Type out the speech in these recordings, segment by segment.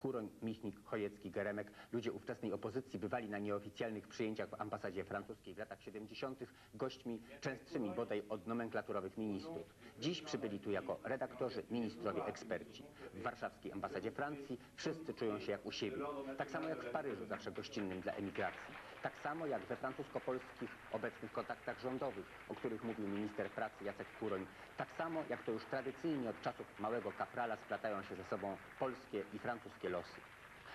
Kuroń, Michnik, Chojecki, Geremek, ludzie ówczesnej opozycji bywali na nieoficjalnych przyjęciach w ambasadzie francuskiej w latach 70. gośćmi częstszymi bodaj od nomenklaturowych ministrów. Dziś przybyli tu jako redaktorzy, ministrowie, eksperci. W warszawskiej ambasadzie Francji wszyscy czują się jak u siebie. Tak samo jak w Paryżu, zawsze gościnnym dla emigracji. Tak samo jak we francusko-polskich obecnych kontaktach rządowych, o których mówił minister pracy Jacek Kuroń. Tak samo jak to już tradycyjnie od czasów małego kaprala splatają się ze sobą polskie i francuskie los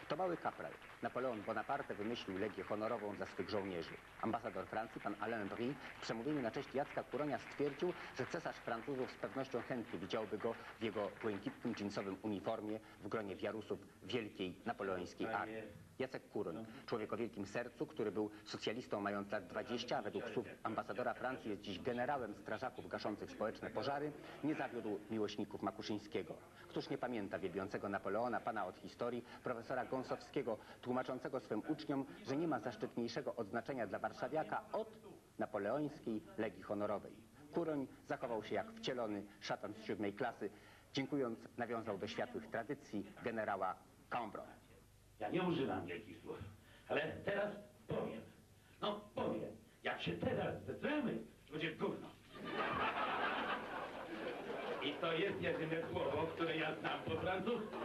To mały kapral. Napoleon Bonaparte wymyślił Legię Honorową dla swych żołnierzy. Ambasador Francji, pan Alain Brie, w przemówieniu na cześć Jacka Kuronia stwierdził, że cesarz Francuzów z pewnością chętnie widziałby go w jego błękitnym dżinsowym uniformie w gronie wiarusów wielkiej napoleońskiej armii. Jacek Kuroń, człowiek o wielkim sercu, który był socjalistą mając lat 20, a według słów ambasadora Francji jest dziś generałem strażaków gaszących społeczne pożary, nie zawiódł miłośników Makuszyńskiego. Któż nie pamięta wielbiącego Napoleona, pana od historii, profesora Gąsowskiego, tłumaczącego swym uczniom, że nie ma zaszczytniejszego odznaczenia dla warszawiaka od napoleońskiej Legii Honorowej. Kuroń zachował się jak wcielony szatan z siódmej klasy. Dziękując, nawiązał do światłych tradycji generała Cambron. Ja nie używam wielkich słów, ale teraz powiem. No powiem. Jak się teraz zetremy, to będzie gówno. I to jest jedyne słowo, które ja znam po francusku.